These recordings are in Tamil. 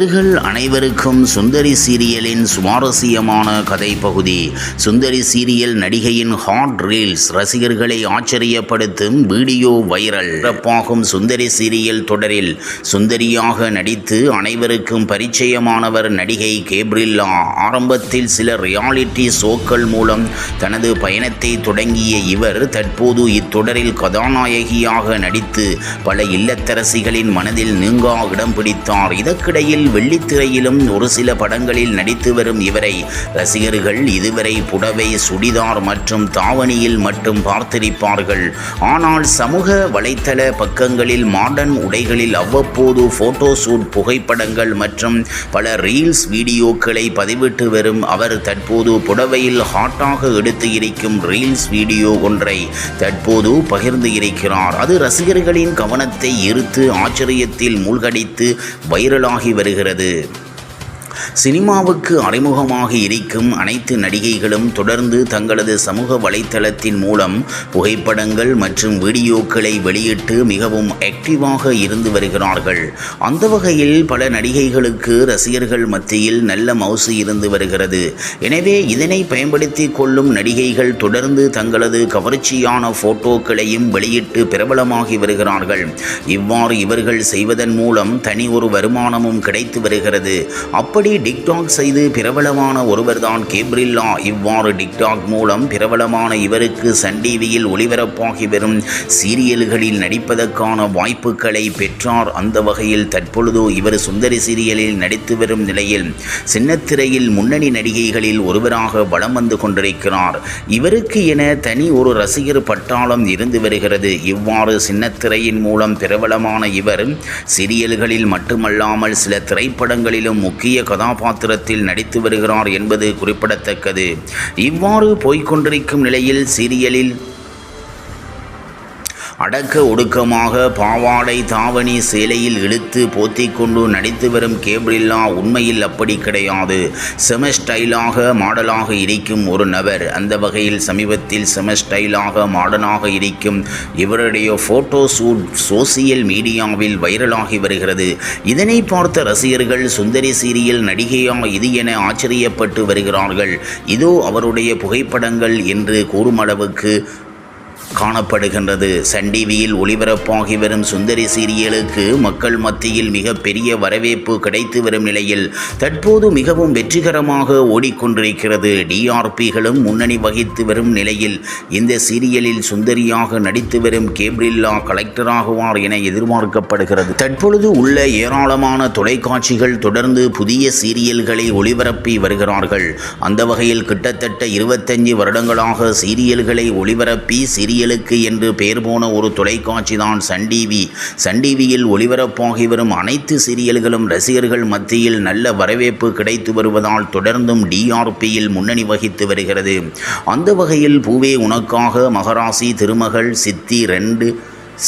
நேர்கள் அனைவருக்கும் சுந்தரி சீரியலின் சுவாரஸ்யமான கதை பகுதி சுந்தரி சீரியல் நடிகையின் ஹாட் ரீல்ஸ் ரசிகர்களை ஆச்சரியப்படுத்தும் வீடியோ வைரல். சிறப்பாகும் சுந்தரி சீரியல் தொடரில் சுந்தரியாக நடித்து அனைவருக்கும் பரிச்சயமானவர் நடிகை கேப்ரில்லா. ஆரம்பத்தில் சில ரியாலிட்டி ஷோக்கள் மூலம் தனது பயணத்தை தொடங்கிய இவர் தற்போது இத்தொடரில் கதாநாயகியாக நடித்து பல இல்லத்தரசிகளின் மனதில் நீங்கா இடம் பிடித்தார். இதற்கிடையில் வெள்ளித்திரையிலும் ஒரு சில படங்களில் நடித்து வரும் இவரை ரசிகர்கள் இதுவரை புடவை சுடிதார் மற்றும் தாவணியில் மட்டும் பார்த்திருப்பார்கள். ஆனால் சமூக வலைத்தள பக்கங்களில் மாடர்ன் உடைகளில் அவ்வப்போது போட்டோ ஷூட் புகைப்படங்கள் மற்றும் பல ரீல்ஸ் வீடியோக்களை பதிவிட்டு வரும் அவர் தற்போது புடவையில் ஹாட்டாக எடுத்து இருக்கும் ரீல்ஸ் வீடியோ ஒன்றை தற்போது பகிர்ந்து இருக்கிறார். அது ரசிகர்களின் கவனத்தை ஈர்த்து ஆச்சரியத்தில் மூழ்கடித்து வைரலாகி வருகிறது. வருகிறது. சினிமாவுக்கு அறிமுகமாக இருக்கும் அனைத்து நடிகைகளும் தொடர்ந்து தங்களது சமூக வலைத்தளத்தின் மூலம் புகைப்படங்கள் மற்றும் வீடியோக்களை வெளியிட்டு மிகவும் ஆக்டிவாக இருந்து வருகிறார்கள். அந்த வகையில் பல நடிகைகளுக்கு ரசிகர்கள் மத்தியில் நல்ல மவுசு இருந்து வருகிறது. எனவே இதனை பயன்படுத்தி கொள்ளும் நடிகைகள் தொடர்ந்து தங்களது கவர்ச்சியான போட்டோக்களையும் வெளியிட்டு பிரபலமாகி வருகிறார்கள். இவ்வாறு இவர்கள் செய்வதன் மூலம் தனி ஒரு வருமானமும் கிடைத்து வருகிறது. அப்படி டிக்டாக் செய்து பிரபலமான ஒருவர்தான் கேப்ரில்லா. இவ்வாறு டிக்டாக் மூலம் பிரபலமான இவருக்கு சன் டிவியில் ஒளிபரப்பாகி வரும் சீரியல்களில் நடிப்பதற்கான வாய்ப்புகளை பெற்றார். அந்த வகையில் தற்பொழுது இவர் சுந்தரி சீரியலில் நடித்து வரும் நிலையில் சின்னத்திரையில் முன்னணி நடிகைகளில் ஒருவராக வலம் வந்து கொண்டிருக்கிறார். இவருக்கு என தனி ஒரு ரசிகர் பட்டாளம் இருந்து வருகிறது. இவ்வாறு சின்னத்திரையின் மூலம் பிரபலமான இவர் சீரியல்களில் மட்டுமல்லாமல் சில திரைப்படங்களிலும் முக்கிய கதாபாத்திரத்தில் நடித்து வருகிறார் என்பது குறிப்பிடத்தக்கது. இவ்வாறு போய்கொண்டிருக்கும் நிலையில் சீரியலில் அடக்க ஒடுக்கமாக பாவாடை தாவணி சேலையில் இழுத்து போத்திக்கொண்டு நடித்து வரும் கேப்ரில்லா உண்மையில் அப்படி கிடையாது. செம ஸ்டைலாக மாடலாக இருக்கும் ஒரு நபர் அந்த வகையில் சமீபத்தில் செம ஸ்டைலாக மாடலாக இருக்கும். இவருடைய ஃபோட்டோ ஷூட் சோசியல் மீடியாவில் வைரலாகி வருகிறது. இதனை பார்த்த ரசிகர்கள் சுந்தரி சீரியல் நடிகையா இது என ஆச்சரியப்பட்டு வருகிறார்கள். இதோ அவருடைய புகைப்படங்கள் என்று கூறும் அளவுக்கு காணப்படுகின்றது. சன் டிவியில் ஒளிபரப்பாகி வரும் சுந்தரி சீரியலுக்கு மக்கள் மத்தியில் மிக பெரிய வரவேற்பு கிடைத்து வரும் நிலையில் தற்போது மிகவும் வெற்றிகரமாக ஓடிக்கொண்டிருக்கிறது. டிஆர்பிகளும் முன்னணி வகித்து வரும் நிலையில் இந்த சீரியலில் சுந்தரியாக நடித்து வரும் கேப்ரில்லா கலெக்டராகுவார் என எதிர்பார்க்கப்படுகிறது. தற்பொழுது உள்ள ஏராளமான தொலைக்காட்சிகள் தொடர்ந்து புதிய சீரியல்களை ஒளிபரப்பி வருகிறார்கள். அந்த வகையில் கிட்டத்தட்ட இருபத்தஞ்சு வருடங்களாக சீரியல்களை ஒளிபரப்பி சீரியல் சீரியலுக்கு என்று பெயர் போன ஒரு தொலைக்காட்சி தான் சன் டிவி சன் டிவியில் ஒளிபரப்பாகி வரும் அனைத்து சீரியல்களும் ரசிகர்கள் மத்தியில் நல்ல வரவேற்பு கிடைத்து வருவதால் தொடர்ந்தும் டிஆர்பியில் முன்னணி வகித்து வருகிறது. அந்த வகையில் பூவே உனக்காக மகராசி திருமகள் சித்தி ரெண்டு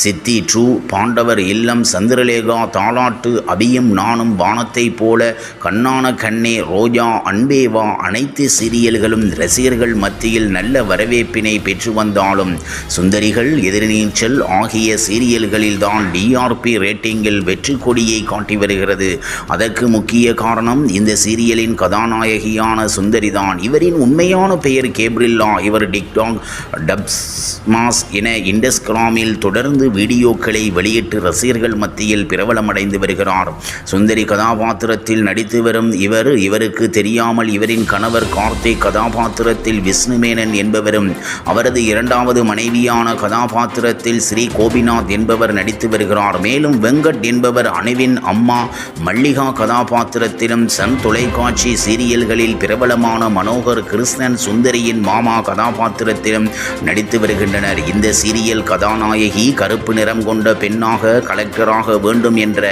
சித்தி ட்ரூ பாண்டவர் இல்லம் சந்திரலேகா தாலாட்டு அபியும் நானும் வானத்தைப் போல கண்ணான கண்ணே ரோஜா அன்பேவா அனைத்து சீரியல்களும் ரசிகர்கள் மத்தியில் நல்ல வரவேற்பினை பெற்று வந்தாலும் சுந்தரிகள் எதிர்நீச்சல் ஆகிய சீரியல்களில்தான் டிஆர்பி ரேட்டிங்கில் வெற்றி கொடியை காட்டி வருகிறது. அதற்கு முக்கிய காரணம் இந்த சீரியலின் கதாநாயகியான சுந்தரிதான். இவரின் உண்மையான பெயர் கேப்ரில்லா. இவர் டிக்டாக் டப்ஸ்மாஸ் என இண்டஸ்கிராமில் தொடர்ந்து வீடியோக்களை வெளியிட்டு ரசிகர்கள் மத்தியில் பிரபலமடைந்து வருகிறார். சுந்தரி கதாபாத்திரத்தில் நடித்து வரும் இவர் இவருக்கு தெரியாமல் இவரின் கணவர் கார்த்திக் கதாபாத்திரத்தில் விஷ்ணுமேனன் என்பவரும் அவரது இரண்டாவது மனைவியான கதாபாத்திரத்தில் ஸ்ரீ கோபிநாத் என்பவர் நடித்து வருகிறார். மேலும் வெங்கட் என்பவர் அணுவின் அம்மா மல்லிகா கதாபாத்திரத்திலும் சன் தொலைக்காட்சி சீரியல்களில் பிரபலமான மனோகர் கிருஷ்ணன் சுந்தரியின் மாமா கதாபாத்திரத்திலும் நடித்து வருகின்றனர். இந்த சீரியல் கதாநாயகி கருப்பு நிறம் கொண்ட பெண்ணாக கலெக்டராக வேண்டும் என்ற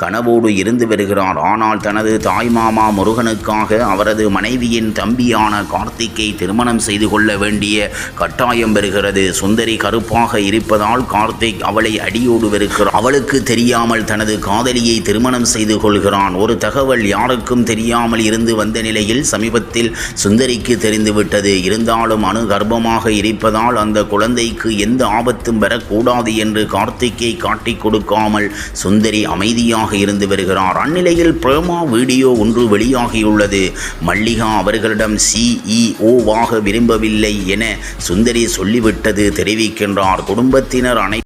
கனவோடு இருந்து வருகிறார். ஆனால் தனது தாய் மாமா முருகனுக்காக அவரது மனைவியின் தம்பியான கார்த்திக்கை திருமணம் செய்து கொள்ள வேண்டிய கட்டாயம் வருகிறது. சுந்தரி கருப்பாக இருப்பதால் கார்த்திக் அவளை அடியோடு வருகிறார் அவளுக்கு தெரியாமல் தனது காதலியை திருமணம் செய்து கொள்கிறான். ஒரு தகவல் யாருக்கும் தெரியாமல் இருந்து வந்த நிலையில் சமீபத்தில் சுந்தரிக்கு தெரிந்துவிட்டது. இருந்தாலும் அணு கர்ப்பமாக இருப்பதால் அந்த குழந்தைக்கு எந்த ஆபத்தும் வரக்கூடாது என்று கார்த்திக்கை காட்டிக் கொடுக்காமல் சுந்தரி அமைதியாக இருந்து வருகிறார். அந்நிலையில் பிரேமா வீடியோ ஒன்று வெளியாகியுள்ளது. மல்லிகா அவர்களிடம் சிஇஓவாக விரும்பவில்லை என சுந்தரி சொல்லிவிட்டது தெரிவிக்கின்றார். குடும்பத்தினர் அனை